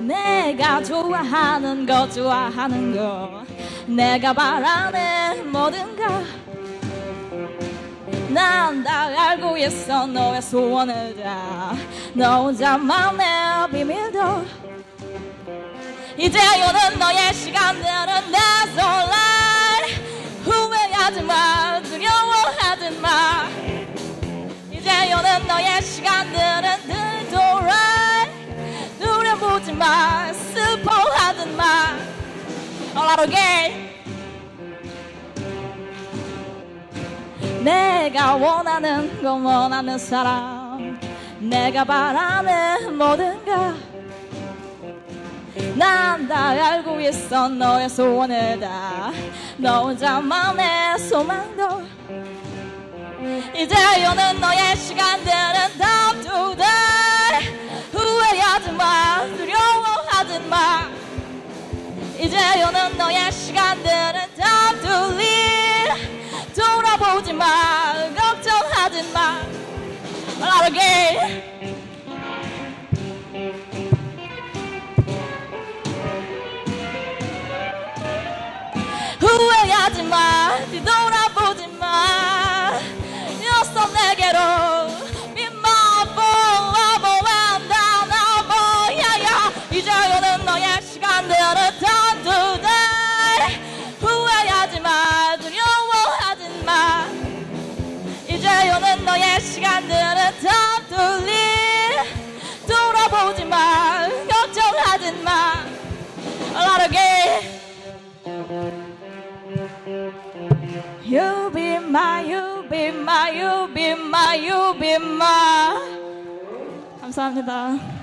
내가 좋아하는 거 좋아하는 거. 내가 바라는 뭐든 가난 다 알고 있어 너의 소원을 다너 혼자만의 비밀도. 이제 오는 너의 시간들은 that's alright 후회하지 마. 두려워하지 마. 이제 오는 너의 시간들은 alright 누려보지 마. 슬퍼하지 마. 어라로게 내가 원하는 건 원하는 사람. 내가 바라는 뭐든 가 난다 알고 있어 너의 소원을 다너 혼자만의 소망도. 이제 오는 너의 시간들은 die 후회하지 마 두려워하지 마. 이제 오는 너의 시간들은 live 돌아보지 마 걱정하지 마. Not again 후회하지 마 뒤돌아보지 마 녀석 내게로 Be my forever and ever yeah, yeah. 이제 오는 너의 시간들은 time You be my, you be my, you be my, you be my. 감사합니다.